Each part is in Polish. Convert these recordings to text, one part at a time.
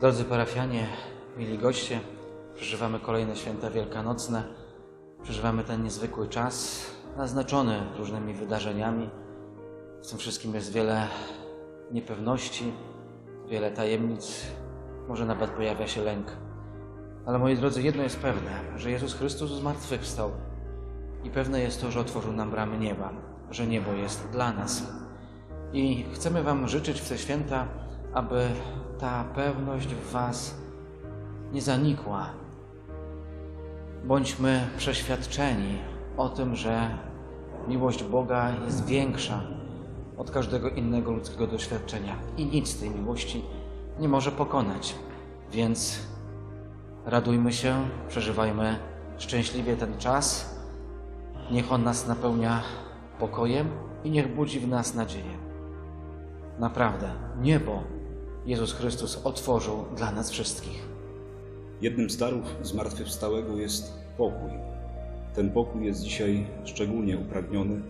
Drodzy parafianie, mili goście, przeżywamy kolejne święta wielkanocne. Przeżywamy ten niezwykły czas, naznaczony różnymi wydarzeniami. W tym wszystkim jest wiele niepewności, wiele tajemnic, może nawet pojawia się lęk. Ale moi drodzy, jedno jest pewne, że Jezus Chrystus zmartwychwstał. I pewne jest to, że otworzył nam bramy nieba, że niebo jest dla nas. I chcemy Wam życzyć w te święta, aby ta pewność w Was nie zanikła. Bądźmy przeświadczeni o tym, że miłość Boga jest większa od każdego innego ludzkiego doświadczenia i nic tej miłości nie może pokonać. Więc radujmy się, przeżywajmy szczęśliwie ten czas. Niech on nas napełnia pokojem i niech budzi w nas nadzieję. Naprawdę, niebo Jezus Chrystus otworzył dla nas wszystkich. Jednym z darów zmartwychwstałego jest pokój. Ten pokój jest dzisiaj szczególnie upragniony,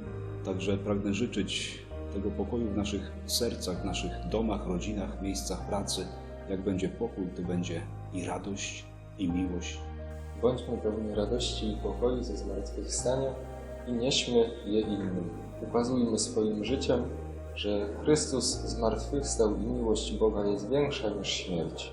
także pragnę życzyć tego pokoju w naszych sercach, w naszych domach, rodzinach, miejscach pracy. Jak będzie pokój, to będzie i radość, i miłość. Bądźmy pełni radości i pokoju ze zmartwychwstania i nieśmy je innym. Ukazujmy swoim życiem, że Chrystus zmartwychwstał i miłość Boga jest większa niż śmierć.